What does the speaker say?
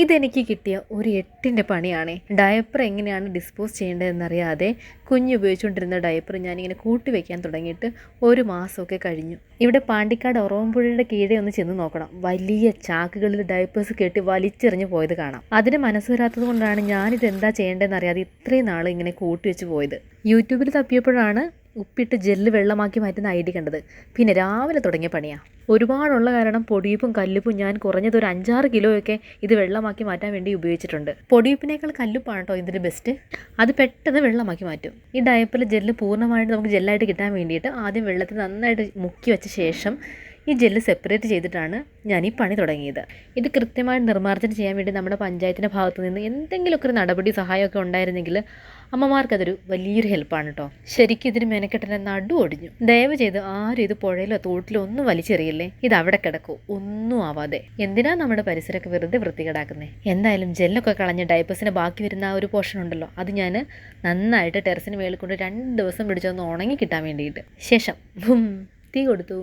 ഇതെനിക്ക് കിട്ടിയ ഒരു എട്ടിന്റെ പണിയാണ്. ഡയപ്പർ എങ്ങനെയാണ് ഡിസ്പോസ് ചെയ്യേണ്ടതെന്നറിയാതെ കുഞ്ഞ് ഉപയോഗിച്ചുകൊണ്ടിരുന്ന ഡയപ്പർ ഞാനിങ്ങനെ കൂട്ടി വയ്ക്കാൻ തുടങ്ങിയിട്ട് ഒരു മാസമൊക്കെ കഴിഞ്ഞു. ഇവിടെ പാണ്ടിക്കാട് ഒറവമ്പുഴയുടെ കീഴെ ഒന്ന് ചെന്ന് നോക്കണം. വലിയ ചാക്കുകളിൽ ഡയപ്പേഴ്സ് കെട്ടി വലിച്ചെറിഞ്ഞ് പോയത് കാണാം. അതിന് മനസ്സ് വരാത്തത് കൊണ്ടാണ് ഞാനിത് എന്താ ചെയ്യേണ്ടതെന്ന് അറിയാതെ ഇത്രയും നാൾ ഇങ്ങനെ കൂട്ടി വെച്ച് പോയത്. യൂട്യൂബിൽ തപ്പിയപ്പോഴാണ് ഉപ്പിട്ട് ജെല്ല് വെള്ളമാക്കി മാറ്റുന്ന ഐഡിയ കണ്ടത്. പിന്നെ രാവിലെ തുടങ്ങിയ പണിയാണ് ഒരുപാടുള്ള കാരണം പൊടിയുപ്പും കല്ലുപ്പും ഞാൻ കുറഞ്ഞത് ഒരു അഞ്ചാറ് കിലോയൊക്കെ ഇത് വെള്ളമാക്കി മാറ്റാൻ വേണ്ടി ഉപയോഗിച്ചിട്ടുണ്ട്. പൊടിയുപ്പിനേക്കാൾ കല്ലുപ്പാണ് കേട്ടോ ഇതിന്റെ ബെസ്റ്റ് അത് പെട്ടെന്ന് വെള്ളമാക്കി മാറ്റും. ഈ ഡയപ്പിൽ ജെല്ല് പൂർണമായിട്ട് നമുക്ക് ജെല്ലായിട്ട് കിട്ടാൻ വേണ്ടിയിട്ട് ആദ്യം വെള്ളത്തിൽ നന്നായിട്ട് മുക്കി വെച്ച ശേഷം ഈ ജെല്ല് സെപ്പറേറ്റ് ചെയ്തിട്ടാണ് ഞാൻ ഈ പണി തുടങ്ങിയത്. ഇത് കൃത്യമായി നിർമ്മാർജനം ചെയ്യാൻ വേണ്ടി നമ്മുടെ പഞ്ചായത്തിന്റെ ഭാഗത്തു നിന്ന് എന്തെങ്കിലുമൊക്കെ ഒരു നടപടി സഹായമൊക്കെ ഉണ്ടായിരുന്നെങ്കിൽ അമ്മമാർക്കതൊരു വലിയൊരു ഹെൽപ്പാണ് കേട്ടോ ശരിക്കും ഇതിന് മെനക്കെട്ടനെ നടു ഒടിഞ്ഞു. ദയവ് ചെയ്ത് ആരും ഇത് പുഴയിലോ തോട്ടിലോ ഒന്നും വലിച്ചെറിയില്ലേ. ഇത് അവിടെ കിടക്കൂ. ഒന്നും ആവാതെ. എന്തിനാ നമ്മുടെ പരിസരമൊക്കെ വെറുതെ വൃത്തികേടാക്കുന്നത് എന്തായാലും ജെല്ലൊക്കെ കളഞ്ഞ് ഡൈപ്പസിന് ബാക്കി വരുന്ന ആ ഒരു പോർഷൻ ഉണ്ടല്ലോ. അത് ഞാൻ നന്നായിട്ട് ടെറസിന് മേളിൽ കൊണ്ട് രണ്ട് ദിവസം പിടിച്ചൊന്ന് ഉണങ്ങി കിട്ടാൻ വേണ്ടിയിട്ട്. ശേഷം തീ കൊടുത്തു.